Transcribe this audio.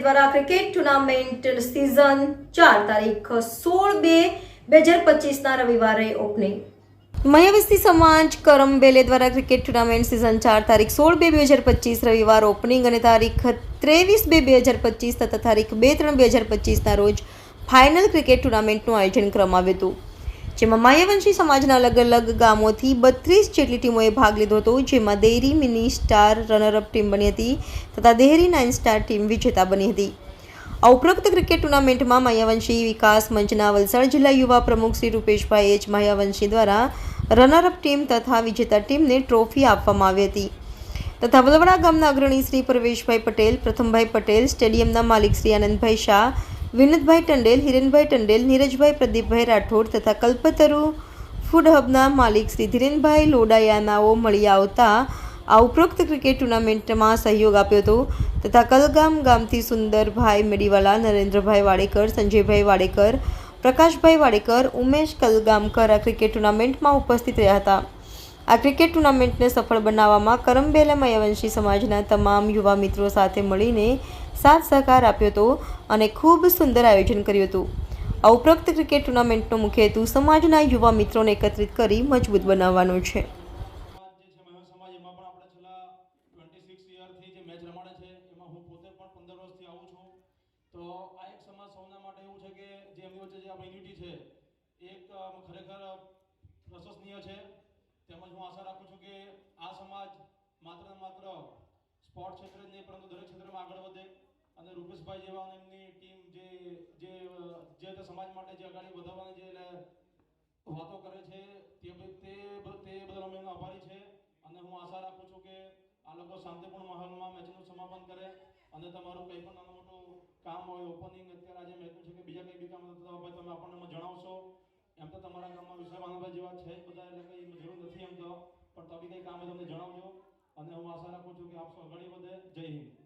દ્વારા cricket tournament season ચાર તારીખ સોળ બે બે હજાર પચીસના રવિવારે ઓપનિંગ મયાવસ્તી સમાજ કરમબેલે દ્વારા ક્રિકેટ ટુર્નામેન્ટ સિઝન ચાર તારીખ સોળ બે બે હજાર પચીસ રવિવાર ઓપનિંગ અને તારીખ ત્રેવીસ બે બે હજાર પચીસ તથા તારીખ બે ત્રણ બે હજાર પચીસના રોજ ફાઇનલ ક્રિકેટ ટુર્નામેન્ટનું આયોજન કરવામાં આવ્યું હતું. જેમાં માયાવંશી સમાજના અલગ અલગ ગામોથી બત્રીસ જેટલી ટીમોએ ભાગ લીધો હતો, જેમાં દેરી, mini, star, runner up team બની હતી તથા દેહરી નાઇન સ્ટાર ટીમ વિજેતા બની હતી. આ ઉપરોક્ત ક્રિકેટ ટુર્નામેન્ટમાં માયાવંશી વિકાસ મંચના વલસાડ જિલ્લા યુવા પ્રમુખ શ્રી રૂપેશભાઈ એચ. માયાવંશી દ્વારા રનરઅપ ટીમ તથા વિજેતા ટીમને ટ્રોફી આપવામાં આવી હતી. તથા વલવડા ગામના અગ્રણી શ્રી પ્રવેશભાઈ પટેલ, પ્રથમભાઈ પટેલ, સ્ટેડિયમના માલિક શ્રી આનંદભાઈ શાહ વિનોદભાઈ ટંડેલ, હિરેનભાઈ ટંડેલ, નીરજભાઈ પ્રદીપભાઈ રાઠોડ તથા કલ્પતરુ ફૂડ હબના માલિક શ્રી ધીરેનભાઈ લોડાયાનાઓ મળી આવતા આ ઉપરોક્ત ક્રિકેટ ટુર્નામેન્ટમાં સહયોગ આપ્યો હતો તથા કલગામ ગામથી સુંદરભાઈ મેડીવાલા, નરેન્દ્રભાઈ વાડેકર, સંજયભાઈ વાડેકર, પ્રકાશભાઈ વાડેકર, ઉમેશ કલગામકર આ ક્રિકેટ ટુર્નામેન્ટમાં ઉપસ્થિત રહ્યા હતા. આ ક્રિકેટ ટુર્નામેન્ટને સફળ બનાવવામાં કરમબેલા મયવંશી સમાજના તમામ યુવા મિત્રો સાથે મળીને સાથ સહકાર આપ્યો હતો અને ખૂબ સુંદર આયોજન કર્યું હતું. આ ઉપરોક્ત ક્રિકેટ ટુર્નામેન્ટનો મુખ્ય હેતુ સમાજના યુવા મિત્રોને એકત્રિત કરી મજબૂત બનાવવાનો છે. છે. તેમજ હું આશા રાખું છું કે આ સમાજ માત્ર માત્ર સ્પોર્ટ ક્ષેત્રે જ નહીં, પરંતુ દરેક ક્ષેત્રમાં આગળ વધે અને રૂપેશભાઈ જેવા એમની ટીમ જે જે જે તે સમાજ માટે જે આગળ વધારવાની જે વાતો કરે છે, તે તે તે બદલ અમે એમના આભારી છે અને હું આશા રાખું છું કે આ લોકો શાંતિપૂર્ણ માહોલમાં મેચનું સમાપન કરે અને તમારું કંઈ પણ નાનું મોટું કામ હોય ઓપનિંગ અત્યારે આજે મેચનું છે કે બીજા કંઈ બી કામ તમે આપણને જણાવશો. એમ તો તમારા ગામમાં વિશ્વ માનવભાઈ જેવા છે બધા, એટલે કંઈ પણ તો બી કંઈ કામ તમને જણાવજો. અને હું આશા રાખું છું કે આપ સૌ આગળ વધે જય હિન્દ.